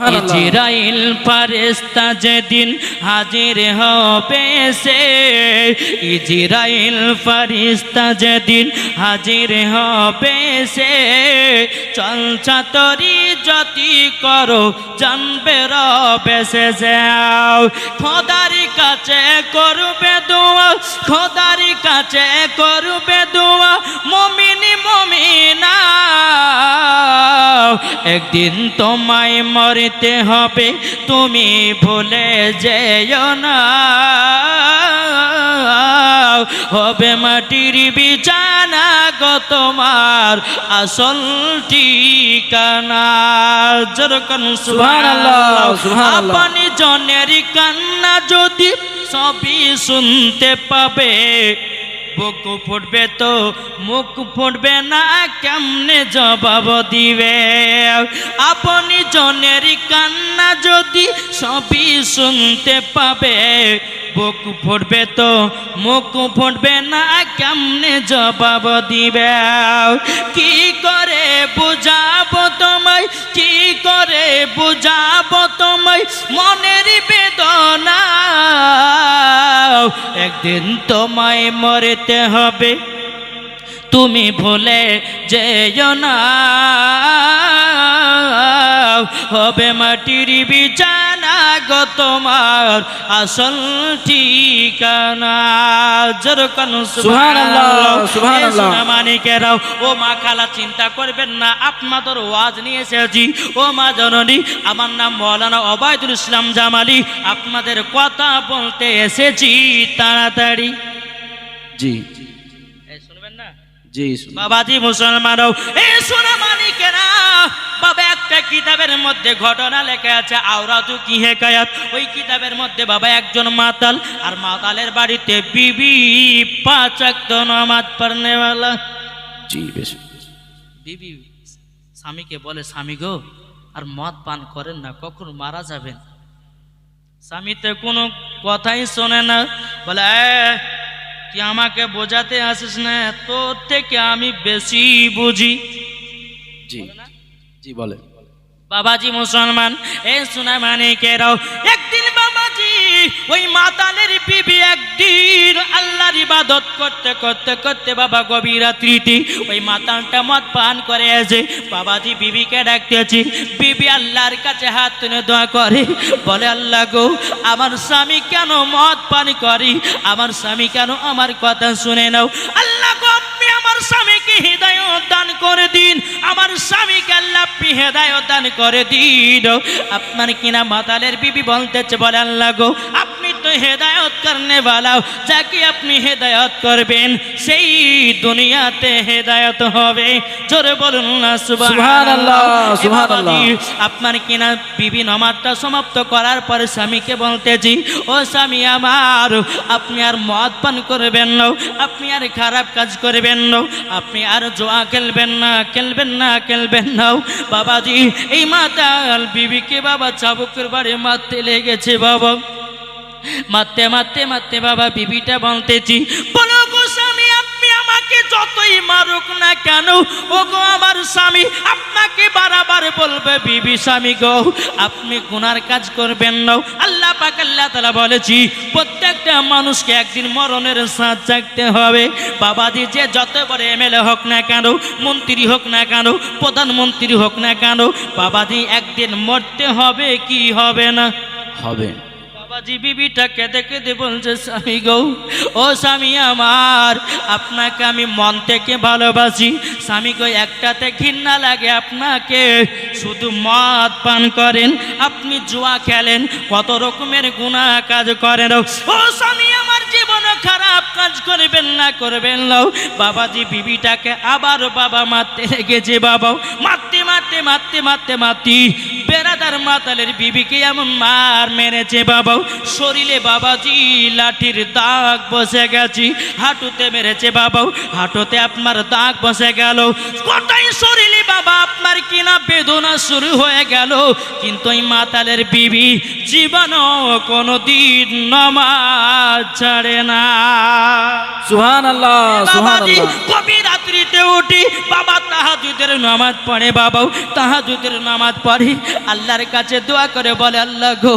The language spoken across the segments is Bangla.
ইজরাইল ফারেস্তা যেদিন হাজির হবে সে ইজরাইল ফারিস্তা যেদিন হাজির হবে সে চল চাতরি যতি করো, জানবে রবে সে যাও। খোদারি কাছে করবে দোয়া, খোদারি কাছে করবে দোয়া, মমিনি মমিনা। একদিন তোমায় মরতে হবে, তুমি ভুলে যেও না। হবে মাটির বিছানা গো তোমার আসল ঠিকানা। যেরকম। আপনি জনের কান্না যদি সবই শুনতে পাবে বুক ফুটবে তো মুখ ফুটবে না কেমনে জবাব দিবে? আপনি জনের কান্না যদি সবই শুনতে পাবে বুক ফুটবে তো, মুখ ফুটবে না, কেমনে জবাব দিবে? কি করে বুঝাবো তোমায়, কি করে বুঝাবো তোমায়? মনের বেদনা। একদিন তোমায় মরতে হবে, তুমি ভুলে যেও না। হবে মাটির বিছানা গো তোমার আসল ঠিকানা। যেরকম। মানিকেরাও ও মা খালা চিন্তা করবেন না আপনাদের ওয়াজ নিয়ে এসেছি। ও মা জননী আমার নাম মৌলানা অবায়দুল ইসলাম জামালি আপনাদের কথা বলতে এসেছি তাড়াতাড়ি। জি। না জি। বাবাজি মুসলমানও এই শোনা মানিকেরা বাবা একটা কিতাবের মধ্যে ঘটনা লেখা আছে আওরাতু কি হেকায়াত? ওই কিতাবের মধ্যে বাবা একজন মাতাল আর মাতালের বাড়িতে বিবি পাঁচ ওয়াক্ত নামাজ পড়নেওয়ালা। জি বেশ। বিবি স্বামীকে বলে স্বামী গো আর মদ পান করেন না কখন মারা যাবেন? স্বামীতে কোনো কথাই শোনে না। বলে "এ, তুই আমাকে বোঝাতে আসিস না? তোর থেকে আমি বেশি বুঝি। জি। জি বলে। বাবাজি মুসলমান এ শোনা মানে কেরাও একদিন বাবাজি ওই মাতালের বিবি একদিন আল্লাহর ইবাদত করতে করতে করতে বাবা গভীর রাত্রিতে ওই মাতালটা মদ পান করে এসে বাবাজি বিবিকে ডাকতেছি, বিবি আল্লাহর কাছে হাত তুলে দোয়া করে। বলে, আল্লাহ গো, আমার স্বামী কেন মদ পান করি? আমার স্বামী কেন আমার কথা শুনে নাও? আল্লাহ গো আমার স্বামীকে হৃদয়ত দান করে দিন। আমার স্বামীকে আল্লাহ আপনি হেদায়ত দান করে দিন। আপনার কিনা মাতালের বিবি বলতেছে, বলে, আল্লাহ গো তো হেদায়ত করনে বালাও যাকে আপনি হেদায়ত করবেন সেই দুনিয়াতে হেদায়ত হবে। জোরে বলুন না সুবহানাল্লাহ, সুবহানাল্লাহ। আপনার কিনা বিবি নমাজটা সমাপ্ত করার পরে স্বামীকে বলতেছি ও স্বামী আমার আপনি আর মদ পান করবেন না আপনি আর খারাপ কাজ করবেন না আপনি আর জোয়া খেলবেন না খেলবেন না খেলবেন না। বাবাজি এই মাতাল বিবিকে বাবা চাবুকের বাড়ি মারতে লেগেছে বাবা। মারতে মারতে মারতে বাবা বিবিটা বলতেছি, বলো গো স্বামী, আপনি আমাকে যতই মারুক না কেন, ও গো আমার স্বামী, আপনাকে বারবার বলবে, বিবি স্বামী গো, আপনি গুনার কাজ করবেন না। আল্লাহ পাক, আল্লাহ তালা বলেছি, প্রত্যেকটা মানুষকে একদিন মরণের সাথ জাগতে হবে। বাবাজি যে যত বড় এমএলএ হোক না কেন, মন্ত্রী হোক না কেন, প্রধানমন্ত্রী হোক না কেন, বাবাজি একদিন মরতে হবে কি হবে না? হবে। বাবাজি বিবিটা কেঁদে কেঁদে বলছে, স্বামী গো, ও স্বামী আমার, আপনাকে আমি মন থেকে ভালোবাসি। স্বামী গো, একটাতে ঘৃণা লাগে আপনাকে। শুধু মদ পান করেন, আপনি জুয়া খেলেন, কত রকমের গুণা কাজ করেন ও স্বামী আমার জীবনে খারাপ কাজ করবেন না করবেন না বাবাজি বিবিটাকে আবার বাবা মারতে লেগেছে বাবা মারতে মারতে মারতে মারতে মারতে বেড়াদার মাতালের বিবিকে এমন মার মেরেছে বাবা শরীরে বাবাজি লাঠির দাগ বসে গেছি হাঁটুতে মেরেছে বাবা হাঁটুতে আপনার দাগ বসে গেল। গোটাই শরীরে বাবা আপনার কিনা বেদনা শুরু হয়ে গেল। কিন্তু এই মাতালের বিবি জীবনও কোনো দিন নমাজ ছাড়ে না। সুহান আল্লাহ সুহান আল্লাহ রাত্রিতে উঠি বাবা তাহাজুদের নামাজ পড়ে বাবাও। তাহাজুদের নামাজ পড়ি আল্লাহর কাছে দোয়া করে বলে, আল্লাহ গো,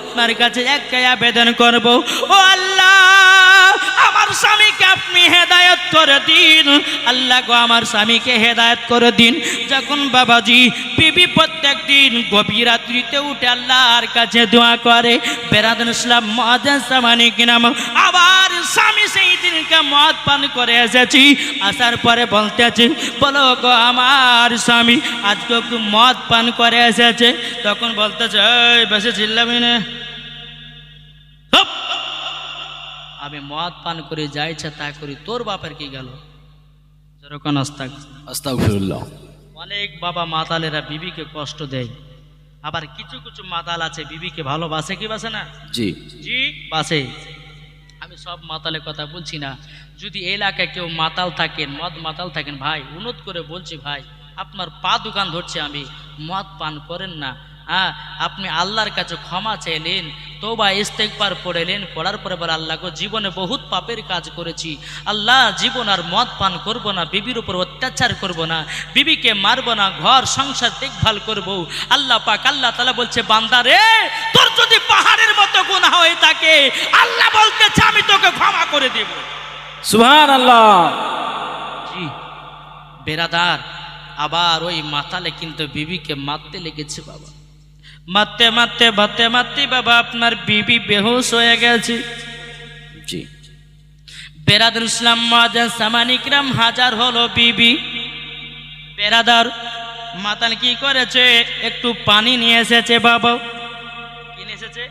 আপনার কাছে একটাই আবেদন করব। ও আল্লাহ, আমার স্বামীকে আপনি হেদায়ত করে দিন। আল্লাহ গো, আমার স্বামীকে হেদায়ত করে দিন। যখন বাবাজি বিবি প্রত্যেক দিন গভীর রাত্রিতে উঠে আল্লাহর কাছে দোয়া করে, বেরাদুল ইসলাম মহাজান সামানিক নাম, আবার স্বামী সেই দিনকে মদ পান করে এসেছি আসার পরে বলতে আছে বলো গো আমার স্বামী আজকে মদ পান করে এসেছে? তখন বলতেছে এই বেশি চিল্লাবি না। আমি মদ পান করে যা ইচ্ছা তা করি তোর বাপের কি গেল? যেরকম আস্তাক। অনেক বাবা মাতালেরা বিবিকে কষ্ট দেয়। আবার কিছু কিছু মাতাল আছে বিবিকে ভালোবাসে কি বাসে না? জি। জি বাসে। আমি সব মাতালের কথা বলছি না। যদি এলাকায় কেউ মাতাল থাকেন, মদ মাতাল থাকেন, ভাই উন্নত করে বলছি, ভাই, আপনার পা দোকান ধরছে আমি, মদ পান করেন না। হ্যাঁ আপনি আল্লাহর কাছে ক্ষমা চাইলেন তো তোবা ইস্তেকবার পড়েলেন পড়ার পরে বলে আল্লাহ গো জীবনে বহুত পাপের কাজ করেছি। আল্লাহ জীবন আর মদ পান করব না বিবির উপর অত্যাচার করব না বিবিকে মারব না ঘর সংসার দেখভাল করব। আল্লাহ পাক আল্লাহ তালা বলছে বান্দা রে তোর যদি পাহাড়ের মতো গুণা হয়ে থাকে আল্লাহ বলতেছে আমি তোকে ক্ষমা করে দেব। সুহান আল্লাহ জি বেরাদার আবার ওই মাতালে কিন্তু বিবিকে মারতে লেগেছে বাবা। মারতে মারতে মারতে মারতে বাবা আপনার বিবি বেহুশ হয়ে গেছে। জি। বেরাদুল ইসলাম মহাজান সামানিকরাম হাজার হলো বিবি। বেরাদার মাতাল কি করেছে? একটু পানি নিয়ে এসেছে বাবা কি নিয়ে এসেছে?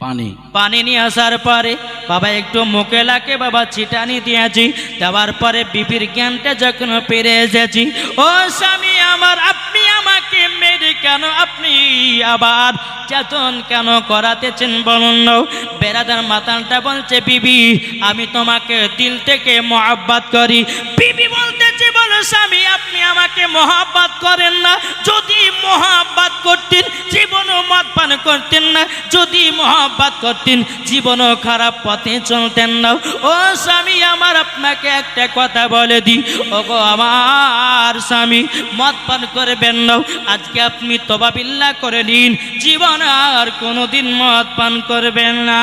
পানি। পানি নিয়ে আসার পরে বাবা একটু মুখে লাগে বাবা ছিটানি দিয়েছি। দেওয়ার পরে বিপির জ্ঞানটা যখন পেরে এসেছি ও স্বামী আমার আমাকে মেরে কেন আপনি আবার চেতন কেন করাতেছেন বলুন বেড়াদার মাতালটা বলছে, বিবি, আমি তোমাকে দিল থেকে মহাব্বাত করি। বিবি বলতেছে বলো স্বামী, আপনি আমাকে মহাব্বাত করেন না। যদি মহাব্বাত করতেন, জীবনও মদ পান করতেন না। যদি মহাব্বাত করতেন, জীবনও খারাপ পথে চলতেন না। ও স্বামী, আমার আপনাকে একটা কথা বলে দিই। ও আমার স্বামী মদ পান করবেন না। আজকে আপনি তবাবিল্লা করে নিন। জীবন আর কোনোদিন মদ পান করবেন না।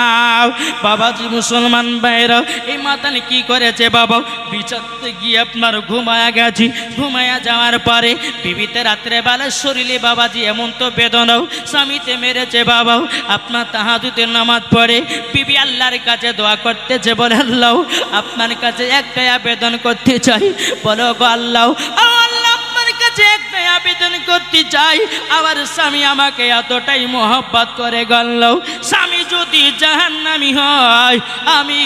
বাবাজি মুসলমান ভাইরা, এই মাতাল কি করেছে বাবা? বিচারতে গিয়ে আপনার ঘুমায়া গেছি। ঘুমায়া যাওয়ার পরে বিবিতে রাত্রে বেলা শরীরে বাবাজি, এমন তো বেদনাও, স্বামীতে মেরেছে বাবাও। আপনার তাহাদুদের নামাজ পড়ে বিবি আল্লাহর কাছে দোয়া করতেছে বলে, আল্লাহ, আপনার কাছে একটাই আবেদন করতে চাই। বলো গো আল্লাহ কাছে আবেদন করতে চাই, আমার স্বামী আমাকে এতটাই মোহব্বত করে গেল, স্বামী যদি জাহান্নামি হয়, আমি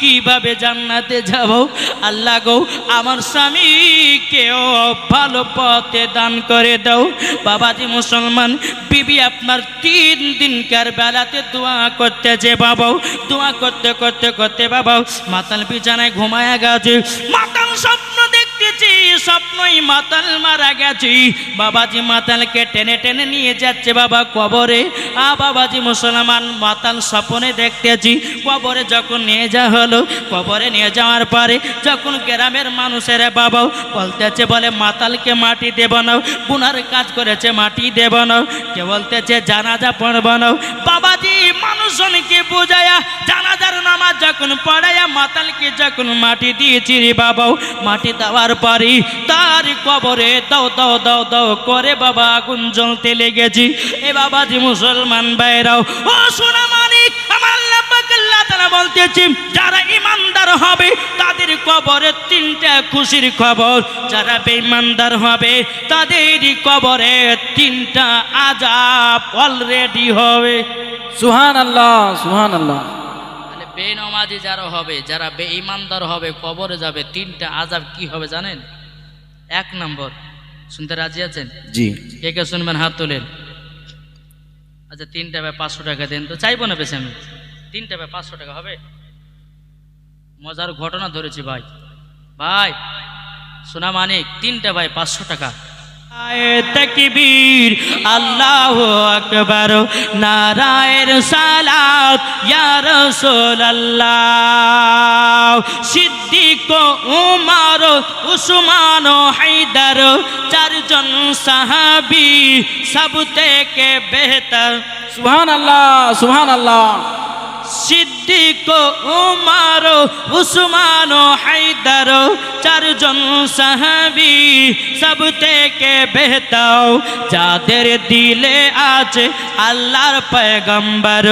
কীভাবে জান্নাতে যাব? আল্লাহ গো, আমার স্বামীকেও ভালো পথে দান করে দাও। বাবাজি মুসলমান, বিবি আপনার তিন দিনকার বেলাতে দোয়া করতেছে বাবাও দোয়া করতে করতে করতে বাবাও মাতাল বিছানায় ঘুমায়া গেছে। মাতাল স্বপ্ন স্বপ্নই মাতাল মারা গেছি। বাবাজি মাতালকে টেনে টেনে নিয়ে যাচ্ছে বাবা কবরে। আ বাবাজি মুসলমান মাতাল স্বপ্নে দেখতেছি, কবরে যখন নিয়ে যাওয়া হলো, কবরে নিয়ে যাওয়ার পরে যখন গ্রামের মানুষেরা বাবাও বলতেছে, বলে, মাতালকে মাটি দেব না, গুনার কাজ করেছে, মাটি দেব না। কে বলতেছে, জানাজা পড়ব না। বাবাজি মানুষজনকে বোঝায়া জানাজার নামাজ যখন পড়ায়া মাতালকে যখন মাটি দিয়েছি রে বাবাও, মাটি দেওয়ার পরে তার কবরে দাও দাও দাও দাও করে বাবা আগুন জ্বলতে লেগেছি। এ বাবাজি মুসলমান ভাইরাও ও সোনা মানিক আমার আল্লাহ পাক আল্লাহ তাআলা বলতেছি যারা ইমানদার হবে তাদের কবরে তিনটা খুশির খবর যারা বেঈমানদার হবে তাদের কবরে তিনটা আজাব অলরেডি হবে। সুহান আল্লাহ সুহান আল্লাহ তাহলে বেনমাজি যারা হবে যারা বেঈমানদার হবে কবরে যাবে তিনটা আজাব কি হবে জানেন? এক নম্বর। শুনতে রাজি আছেন? জি। কে কে শুনবেন হাত তোলেন? আচ্ছা তিনটা বা পাঁচশো টাকা দেন তো চাইব না বেশি আমি। তিনটা বা পাঁচশো টাকা হবে? মজার ঘটনা ধরেছি ভাই। ভাই সোনা মানিক তিনটা ভাই পাঁচশো টাকা। তকবীর, আল্লাহ আকবর, নারায়ের সালাত, ইয়া রাসূলুল্লাহ। সিদ্দিক উমর, উসমান হায়দার, চারজন সাহাবী সব থেকে বেহতর। সুহান আল্লাহ সুহান আল্লাহ সিদ্দিক উমার উসমান হায়দার চারজন সাহাবি সব থেকে বেহতাও। যাদের দিলে আছে আল্লাহর পয়গম্বর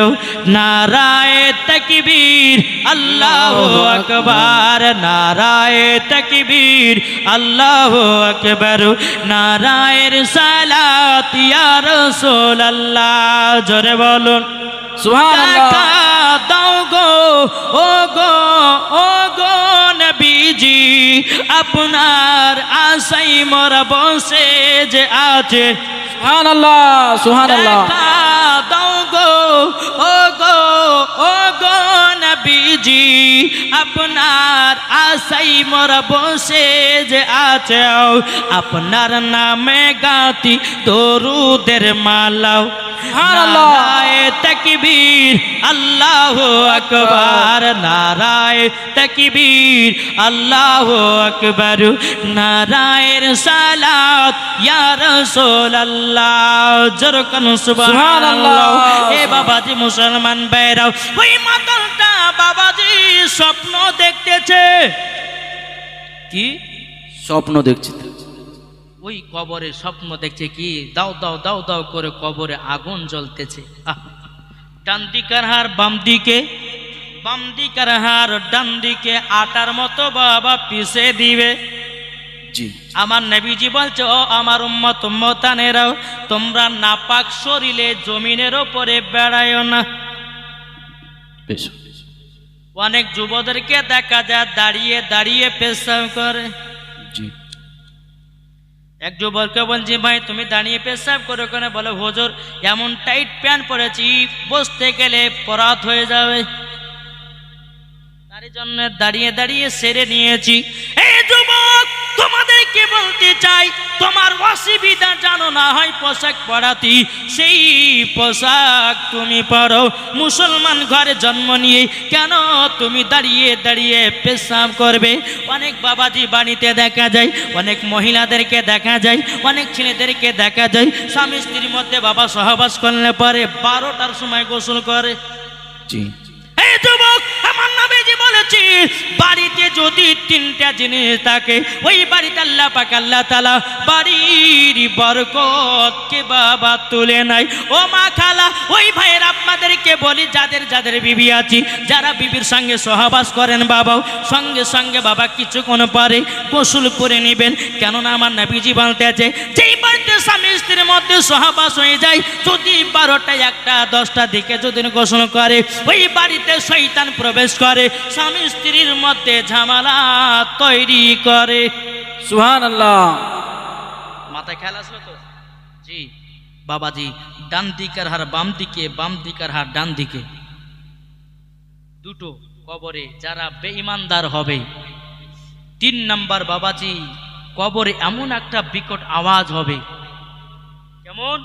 নারায় তকবীর, আল্লাহ আকবার, নারায় তকবীর, আল্লাহ আকবর নারায়ের সালাত, ইয়া রাসূলুল্লাহ। জোরে বলুন। আল্লাহ দাও গো ও গো ও গো নবীজি আপনার আশাই মোর বসে যে আছে সুহান আল্লাহ সুহান আল্লাহ দাও গো ও গো ও গো নবীজি আপনার আশাই মোর বসে যে আছে আপনার নামে গাতি দরুদের মালাও নারায় তকবীর আল্লাহ আকবার নারায় তকবীর আল্লাহ আকবার নারায়ের সালাত ইয়া রাসূলুল্লাহ জরকান সুবহানাল্লাহ। সুবহানাল্লাহ। এ বাবাজি মুসলমান বেরাও ওই মাতালটা বাবাজি স্বপ্ন দেখতেছে। কি? স্বপ্ন দেখছে। ওই কবরে স্বপ্ন দেখছে কি? দাও দাও দাও দাও করে কবরে আগুন জ্বলতেছে! ডান দিকের হার বাম দিকে। বাম দিকের হার ডান দিকে আটার মতো বাবা পিষে দিবে। আমার নবীজি বলছে ও আমার উম্মত উম্মতানেরাও তোমরা নাপাক শরীরে জমিনের ওপরে বেড়ায়ও না। অনেক যুবদেরকে দেখা যায় দাঁড়িয়ে দাঁড়িয়ে পেশাব করে। এক যুবককে বলছি ভাই তুমি দাঁড়িয়ে পেশাব করে ওখানে বলে হুজুর এমন টাইট প্যান্ট পরেছি বসতে গেলে পরাত হয়ে যাবে। জন্য দাঁড়িয়ে দাঁড়িয়ে সেরে নিয়েছি। এই যুবক তোমাদেরকে বলতে চাই? তোমার অসুবিধা জানো না হয় পোশাক পরাতি। সেই পোশাক তুমি পরো। মুসলমান ঘরে জন্ম নিয়ে কেন তুমি দাঁড়িয়ে দাঁড়িয়ে পেশাব করবে? অনেক বাবাজি বাড়িতে দেখা যায় অনেক মহিলাদেরকে দেখা যায় অনেক ছেলেদেরকে দেখা যায়। স্বামী স্ত্রীর মধ্যে বাবা সহবাস করলে পরে বারোটার সময় গোসল করে। জি। এই বাড়িতে যদি তিনটা জিনিস থাকে, ওই বাড়িতে আল্লাহ পাক, আল্লাহ তালা বাড়ির বরকত কে বাবা তুলে নাই ও মা খালা, ওই ভাইয়ের আপনাদেরকে বলি, যাদের যাদের বিবি আছি, যারা বিবির সঙ্গে সহবাস করেন বাবাও, সঙ্গে সঙ্গে বাবা কিছুক্ষণ পরে গোসল করে নেবেন। কেননা আমার নবীজি বলতে আছে যেই বাড়িতে স্বামী স্ত্রীর মধ্যে সহবাস হয়ে যায়। যদি বারোটা একটা দশটা দিকে যদি গোসল করে ওই বাড়িতে শৈতান প্রবেশ করে স্বামী স্ত্রীর মধ্যে ঝামেলা তৈরি করে। সুহান আল্লাহ মাথায় খেয়াল আসলো তো? জি বাবাজি ডান দিকের হার বাম দিকে বাম দিকের হার ডান দিকে। দুটো কবরে যারা বেঈমানদার হবে। তিন নাম্বার বাবাজি কবরে এমন একটা বিকট আওয়াজ হবে। কেমন?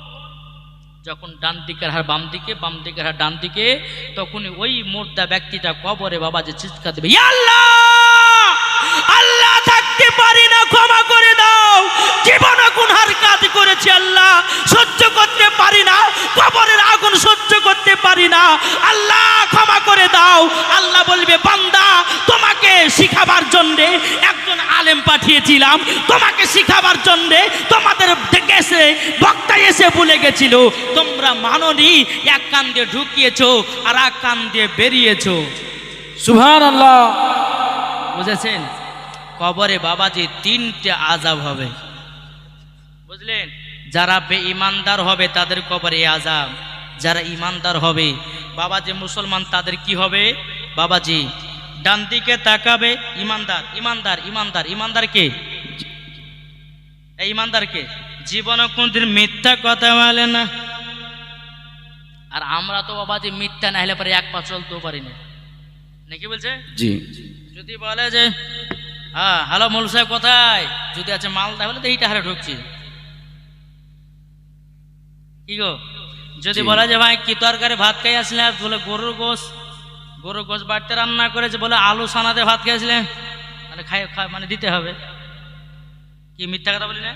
যখন ডান দিকের হার বাম দিকে, বাম দিকের হার ডান দিকে তখন ওই মোর্দা ব্যক্তিটা কবরে বাবা যে চিৎকার দেবে, "ইয়া আল্লাহ! আল্লাহ থাকতে পারি না ক্ষমা করে দাও। জীবন গুনহার কাজ করেছি আল্লাহ সহ্য করতে পারি না কবরের আগুন সহ্য করতে পারি না। আল্লাহ ক্ষমা করে দাও। আল্লাহ বলবে বান্দা তোমাকে শিখাবার জন্যে একজন আলেম পাঠিয়েছিলাম। তোমাকে শিখাবার জন্যে তোমাদের থেকে এসে বক্তা এসে ভুলে গেছিল তোমরা মাননি এক কান দিয়ে ঢুকিয়েছো আর এক কান দিয়ে বেরিয়েছো। সুহান আল্লাহ বুঝেছেন? কবরে বাবাজি তিনটে আজাব হবে। বুঝলেন? যারা বে বেঈমানদার হবে তাদের কবরে আজাব যারা ইমানদার হবে বাবাজি মুসলমান তাদের কি হবে? বাবাজি ডান দিকে তাকাবে ইমানদার ইমানদার ইমানদার ইমানদার কে? ইমানদার কে? জীবনে কোনদিন মিথ্যা কথা বলে না। আর আমরা তো বাবাজি মিথ্যা না হলে পরে এক পা চলতেও পারি না। নাকি বলছে? জি। যদি বলে যে হ্যাঁ হ্যালো মৌল সাহেব কোথায়? যদি আছে মাল তাহলে তো এইটা হারে ঢুকছি। কি গো? যদি বলা যে ভাই কি তরকারি ভাত খাই আসলে বলে গরুর গোস গরুর গোস বাড়তে রান্না করেছে বলে আলু সানাতে ভাত খাইছিলে মানে খাই মানে দিতে হবে। কি মিথ্যা কথা বলি না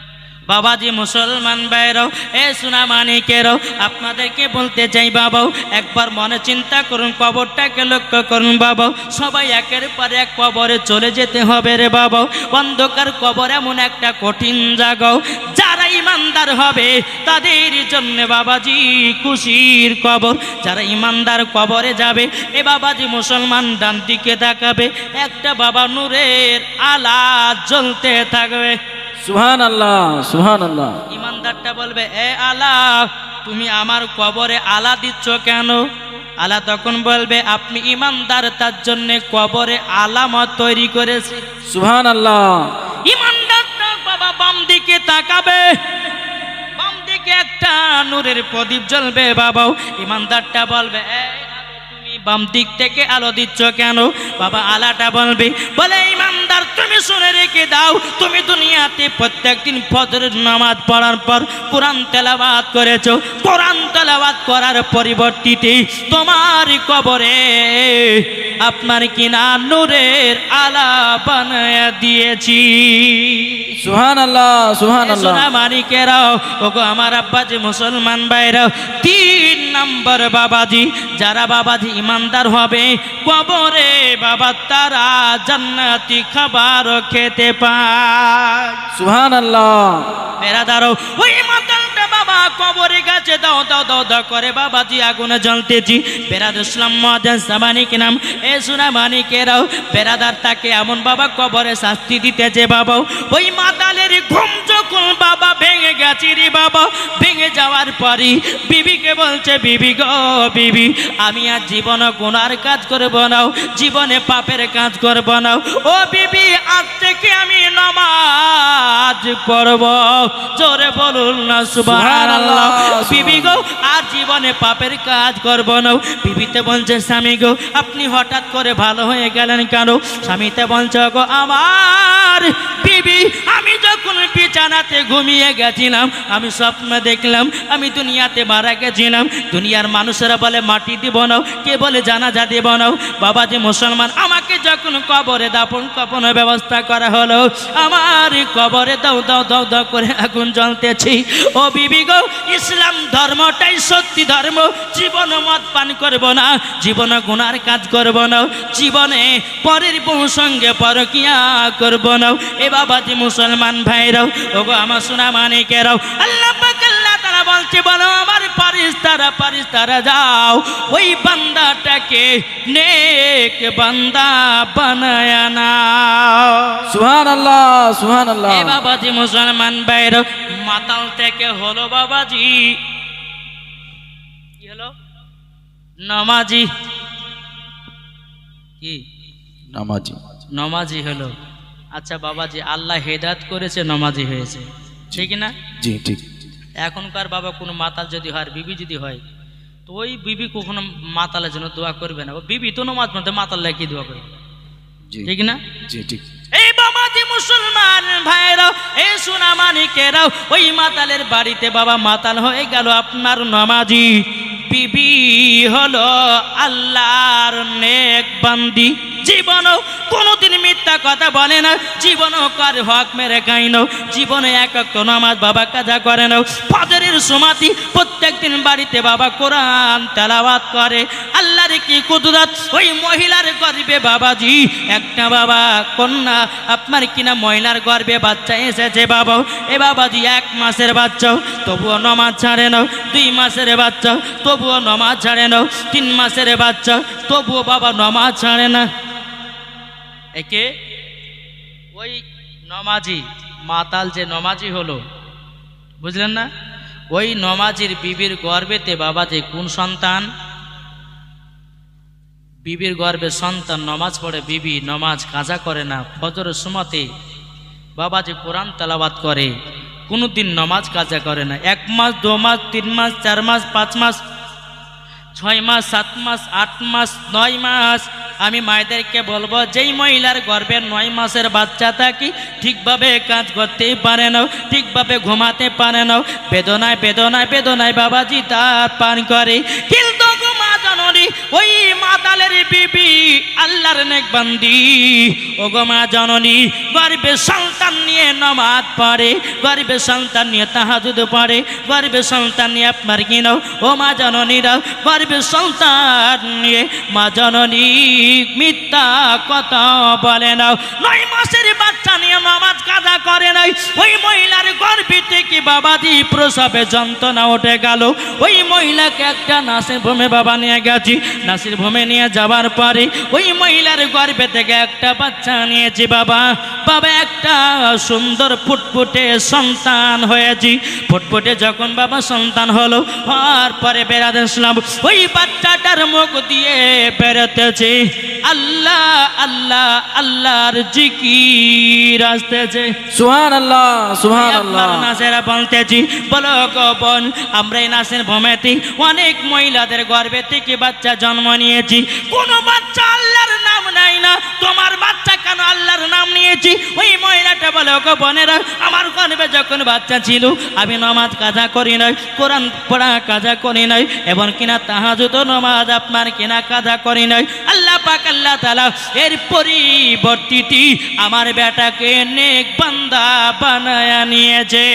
বাবাজি মুসলমান ভাইরাও এ সোনা মানিকেরও আপনাদেরকে বলতে চাই বাবাও একবার মনে চিন্তা করুন, কবরটাকে লক্ষ্য করুন বাবাও সবাই একের পর এক কবরে চলে যেতে হবে রে বাবাও অন্ধকার কবর এমন একটা কঠিন জাগাও যারা ইমানদার হবে তাদের জন্য বাবাজি খুশির কবর, যারা ইমানদার কবরে যাবে, এ বাবাজি মুসলমান ডান দিকে তাকাবে, একটা বাবা নূরের আলা জ্বলতে থাকবে। সুহান আল্লাহ সুহান আল্লাহ ইমানদারটা বলবে এ আলা তুমি আমার কবরে আলা দিচ্ছ কেন? আলা তখন বলবে আপনি ইমানদার তার জন্য কবরে আলামত তৈরি করেছে। সুহান আল্লাহ ইমানদারটা বাবা বাম দিকে তাকাবে। বাম দিকে একটা নূরের প্রদীপ জ্বলবে বাবাও। ইমানদারটা বলবে "এই আলো, তুমি বাম দিক থেকে আলো দিচ্ছ কেন? বাবা আলাটা বলবে বলে ইমানদার তুমি শুনে রেখে দাও। তুমি দুনিয়াতে প্রত্যেকদিন ফজরের নামাজ পড়ার পর কোরআন তেলাবাদ করেছ। কোরআন তেলাবাদ করার পরিবর্তিতে তোমার কবরে আপনার কিনা নূরের আলা বানায় দিয়েছি। সুহান আল্লাহ সুহান আল্লাহ মানিকেরাও ওগো আমার আব্বাজি মুসলমান ভাইরাও তিন নম্বর বাবাজি যারা বাবাজি ইমানদার হবে কবরে বাবা তারা জান্নাতি খাবার খেতে পায়। সুহান আল্লাহ বেড়াদারও ওই মাতালটা বাবা কবরে গেছে দাও দাও দাও দাও করে বাবাজি আগুনে জ্বলতেছি। বেড়াদ ইসলাম মহাজান সামানিক নাম এ সোনা মানিকেরাও বেড়াদার তাকে এমন বাবা কবরে শাস্তি দিতেছে বাবা ওই মাতালের ঘুম যখন বাবা ভেঙে গেছি রে বাবা? ভেঙে যাওয়ার পরই বিবিকে বলছে বিবি গো বিবি আমি আর জীবনে গুনার কাজ করব না জীবনে পাপের কাজ করব না ও বিবি আজ থেকে আমি নমাজ পড়ব। জোরে বলুন না সুবহানাল্লাহ। বিবি গো আর জীবনে পাপের কাজ করব না বিবিতে বলছে স্বামী গো আপনি হঠাৎ করে ভালো হয়ে গেলেন কেন? স্বামীতে বলছে গো আমার বিবি আমি যখন বিছানাতে ঘুমিয়ে গেছিলাম, আমি স্বপ্ন দেখলাম, আমি দুনিয়াতে মারা গেছিলাম। দুনিয়ার মানুষেরা বলে, মাটি দিব না কে বলে, জানাজা দিব না বাবাজি, মুসলমান, আমাকে যখন কবরে দাপন কাপনের ব্যবস্থা করা হলো, আমার কবরে দাও দাও দাও দাও করে আগুন জ্বলতেছি। ও বিবি গো, ইসলাম ধর্মটাই সত্যি ধর্ম। জীবন মদ পান করব না, জীবন গুনার কাজ করব না, জীবনে পরের বউ সঙ্গে পরকিয়া করব না। এ বাবাজি, মুসলমান ভাইরাও ওগো আমার সোনা মানিকেরাও আল্লাহ পাক আল্লাহ তারা বলছে বলো আমার পারিস তারা পারিস তারা যাও ওই বান্দাটাকে নেক বান্দা বানায় নাও। সুহান আল্লাহ সুহান আল্লাহ বাবাজি মুসলমান বাইর মাতাল থেকে হলো বাবাজি। কি হলো? নমাজি। কি? নামাজি। নমাজি হলো। আচ্ছা বাবাজি আল্লাহ হেদাত করেছে নমাজি হয়েছে। ঠিক না? জি ঠিক। এখনকার বাবা কোনো মাতাল যদি হয় বিবি যদি হয় তো ওই বিবি কখনো মাতালের জন্য দোয়া করবে না। বিবি তো নমাজ মধ্যে মাতাল কি দোয়া করবে। ঠিক না? জি ঠিক। এই বাবাজি মুসলমান ভাইরাও এই সোনা মানিকেরাও ওই মাতালের বাড়িতে বাবা মাতাল হয়ে গেল আপনার নমাজি। বিবি হলো আল্লাহর নেক বান্দি। জীবনও কোনোদিন মিথ্যা কথা বলে না জীবনও কার হক মেরে খাই না জীবনে এক এক নামাজ বাবা কাজা করে না ফজরের সমাধি প্রত্যেকদিন বাড়িতে বাবা কোরআন তেলাওয়াত করে। আল্লাহর কি কুদরত? ওই মহিলার গর্বে বাবাজি, একটা বাবা কন্যা, আপনার কিনা মহিলার গর্বে বাচ্চা এসেছে বাবা? এ বাবাজি, এক মাসের বাচ্চা, তবুও নমাজ ছাড়ে নাও। দুই মাসের বাচ্চা, তবুও নমাজ ছাড়ে নাও। তিন মাসের বাচ্চা, তবুও বাবা নমাজ ছাড়ে না। একে ওই নমাজি, মাতাল যে নমাজি হলো, বুঝলেন না? ওই নমাজির বিবির গর্বেতে বাবা যে কোন সন্তান? বিবির গর্বে সন্তান, নমাজ পড়ে বিবি, নমাজ কাজা করে না ফজর সুমাতে বাবা যে কোরআন তালাবাত করে কোনো দিন নমাজ কাজা করে না। এক মাস, দু মাস, তিন মাস, চার মাস, পাঁচ মাস, ছয় মাস, সাত মাস, আট মাস, নয় মাস আমি মায়েদেরকে বলব, যেই মহিলার গর্ভে নয় মাসের বাচ্চা থাকি, ঠিকভাবে কাজ করতেই পারে না, ঠিকভাবে ঘুমাতে পারে না। বেদনায় বেদনায় বেদনায় বাবাজি তার পান করে। কিন্তু জননী, ওই ও গো মা জননী সন্তান নিয়ে পড়ে সন্তান নিয়ে পড়ে সন্তান নিয়ে আপনার ও মা জননীরা গর্বে সন্তান নিয়ে মা জননী মিথ্যা কথা বলে না নয় মাসের বাচ্চা নিয়ে নামাজ কাজা করে নাই। ওই মহিলার গর্ভে থেকে বাবাজি প্রসবে যন্ত্রণা উঠে গেল। ওই মহিলাকে একটা নাসের ভূমে বাবা নিয়ে গেছি। নাসির ভূমে নিয়ে যাবার পরে ওই মহিলার গর্ভে থেকে একটা বাচ্চা নিয়েছি বাবা। বাবা একটা সুন্দর ফুটফুটে সন্তান হয়েছি। ফুটফুটে যখন বাবা সন্তান হলো, হওয়ার পরে বেড়াতে আসলাম। ওই বাচ্চাটার মুখ দিয়ে বেরোতেছে, আল্লাহ আল্লাহ, আল্লাহর জিকির। আসতেছে। সুহান আল্লাহ সুহান আল্লাহ নাচেরা বলতেছি বলো গো বোন আমরা এই নাচের ভূমিতে অনেক মহিলাদের গর্ভে থেকে বাচ্চা জন্ম নিয়েছি। কোন বাচ্চা আল্লাহর নাম নাই না তোমার বাচ্চা কেন আল্লাহর নাম নিয়েছি? ওই মহিলাটা বলে গো বোনেরা আমার গর্ভে যখন বাচ্চা ছিল আমি নমাজ কাজা করি নাই কোরআন পড়া কাজা করি নাই এবং কিনা তাহাজুদ নমাজ আপনার কিনা কাজা করি নাই। আল্লাহ পাক আল্লাহ তালা এর পরিবর্তিতি আমার বেটাকে নেক বান্দা বানায়া নিয়েছে।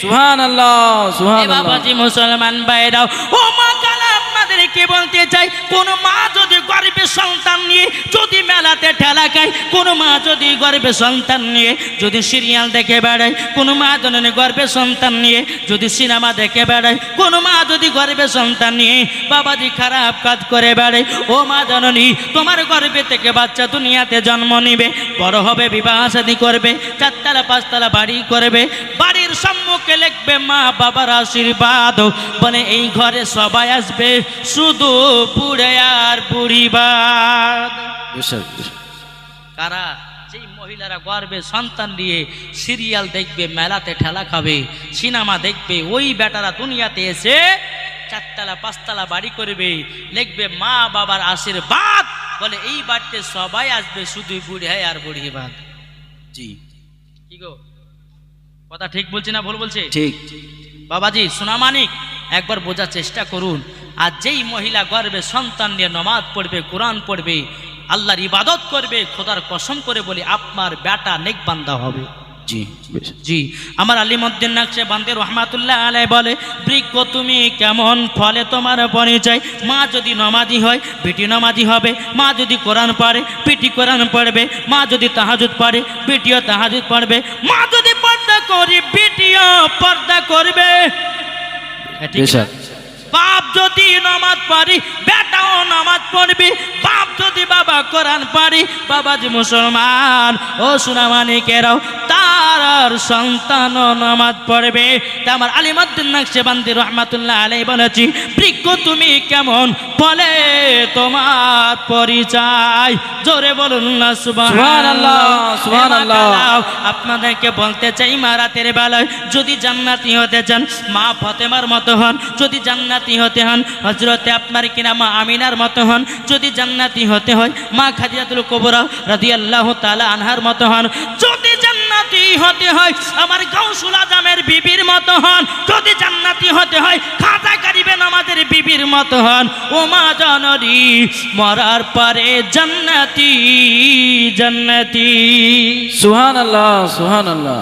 সুহান আল্লাহ সুহান বাবাজি মুসলমান ভাইরাও ও মা কালা আপনাদেরকে বলতে চাই কোন মা যদি গর্বে সন্তান নিয়ে যদি মেলাতে ঠেলা খায় কোন মা যদি গর্বে সন্তান নিয়ে যদি সিরিয়াল দেখে বেড়ায়, কোনো মা জননী গর্বে সন্তান নিয়ে যদি সিনেমা দেখে বেড়ায়, কোনো মা যদি গর্বে সন্তান নিয়ে বাবাজি খারাপ কাজ করে বেড়ায়, ও মা জননী, তোমার গর্বে থেকে বাচ্চা দুনিয়াতে জন্ম নিবে, বড় হবে, বিবাহ শাদী করবে, চারতলা, পাঁচতলা বাড়ি করবে, বাড়ির সম্মুখে লিখবে মা বাবার আশীর্বাদ, বলে এই ঘরে সবাই আসবে, শুধু বুড়ে আর বুড়িবাদ। কারা? যেই মহিলারা গর্বে সন্তান নিয়ে সিরিয়াল দেখবে মেলাতে ঠেলা খাবে সিনেমা দেখবে ওই বেটারা দুনিয়াতে এসে চারতলা পাঁচতলা বাড়ি করবে লিখবে মা বাবার আশীর্বাদ। বলে এই বাড়িতে সবাই আসবে শুধু বুড়ে আর বুড়িবাদ জি। কি গো? কথা ঠিক বলছি না ভুল বলছে? ঠিক। বাবাজি সোনামানিক একবার বোঝার চেষ্টা করুন। আর যেই মহিলা গর্বে সন্তান নিয়ে নমাজ পড়বে কোরআন পড়বে আল্লাহর ইবাদত করবে খোদার কসম করে বলে আপনার বেটা নেকবান্দা হবে। জি জি আমার আলিমদ্দিন নাকশে বান্দে রহমাতুল্লাহ আলাই বলে বৃক্ষ তুমি কেমন ফলে তোমার পরিচয়? মা যদি নমাজি হয় বেটি নমাজি হবে। মা যদি কোরআন পড়ে বেটি কোরআন পড়বে। মা যদি তাহাজুদ পড়ে বেটিও তাহাজুদ পড়বে। মা যদি পর্দা করে বেটিও পর্দা করবে। ঠিক না? বাপ যদি নামাজ পারি বেটাও নামাজ পড়বি। বাপ যদি বাবা কোরআন পারি বাবা যে মুসলমান ও সুনামানিকেরাও তার আর সন্তানও নামাজ পড়বে। তা আমার আলিমদ্দিন নকশে বান্দি রহমাতুল্লাহ আলাই বলেছি বৃক্ষ তুমি কেমন বলে তোমার পরিচয়? জোরে বলুন না আপনাদেরকে বলতে চাই মা রাতের বেলায় যদি জান্নাতি হতে চান মা ফতেমার মতো হন যদি জান্নাতি হতে হন হজরতে আপনার কিনা মা আমিনার মতো হন? যদি জান্নাতি হতে হয় মা খাদিজাতুল কবরা রাদিয়াল্লাহু তাআলা আনহার মতো হন। যদি জান্নাতি হতে হয় আমার গাউসুল আজমের বিবির মতো হন। যদি জান্নাতি হতে হয় খাজা গরিবেন আমাদের বিবির মতো হন। ও মা জননী মরার পরে জান্নাতি জান্নাতি। সুহান আল্লাহ সুহান আল্লাহ